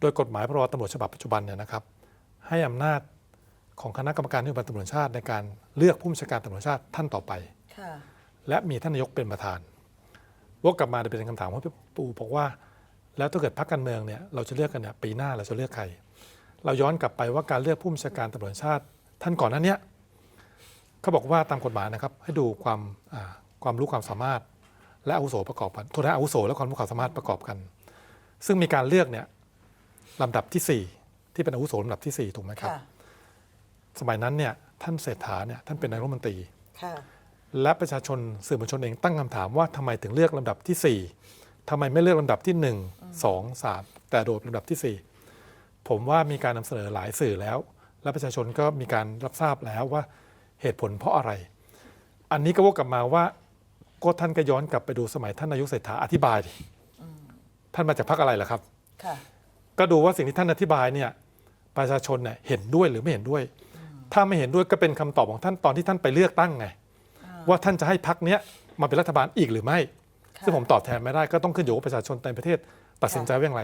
โดยกฎหมายพรบตำรวจฉบับปัจจุบันเนี่ยนะครับ ให้อำนาจของคณะกรรมการนโยบายตำรวจแห่งชาติในการเลือกผู้บัญชาการตำรวจแห่งชาติท่านต่อไป ค่ะ และมีท่านนายกเป็นประธานวกกลับมาเป็นคำถามของพี่ปูบอกว่า แล้วถ้าเกิดพรรคการเมืองเนี่ยเราจะเลือกกันเนี่ยปีหน้าเราจะเลือกใคร เราย้อนกลับไปว่าการเลือกผู้บัญชาการตำรวจแห่งชาติ ท่านก่อนหน้าเนี้ยเขาบอกว่าตามกฎหมายนะครับ ให้ดูความอ่าความรู้ความสามารถ และอาวุโสประกอบกันโทษนะอาวุโสและความรู้ความสามารถประกอบกัน ซึ่งมีการเลือกเนี่ย ลำดับที่สี่ที่เป็นอาวุโสลำดับที่สี่ถูกไหมครับ ค่ะสมัยนั้นเนี่ยท่านเศรษฐาเนี่ยท่านเป็นนายรัฐมนตรี ค่ะ และประชาชนสื่อมวลชนเองตั้งคำถามว่าทำไมถึงเลือกลำดับที่ 4ทำไมไม่เลือกลำดับที่ 1 2 3 แต่โดดเป็นลำดับที่ 4 ผมว่ามีการนำเสนอหลายสื่อแล้ว และประชาชนก็มีการรับทราบแล้วว่าเหตุผลเพราะอะไร อันนี้ก็วกกลับมาว่าก็ท่านก็ย้อนกลับไปดูสมัยท่านนายกเศรษฐาอธิบายดิท่านมาจากพรรคอะไรล่ะครับ ค่ะ ก็ดูว่าสิ่งที่ท่านอธิบายเนี่ยประชาชนเนี่ยเห็นด้วยหรือไม่เห็นด้วย ถ้าไม่เห็นด้วยก็เป็นคำตอบของท่านตอนที่ท่านไปเลือกตั้งไงว่าท่านจะให้พักเนี้ยมาเป็นรัฐบาลอีกหรือไม่ค่ะซึ่งผมตอบแทนไม่ได้ก็ต้องขึ้นอยู่กับประชาชนในประเทศตัดสินใจว่าอย่างไร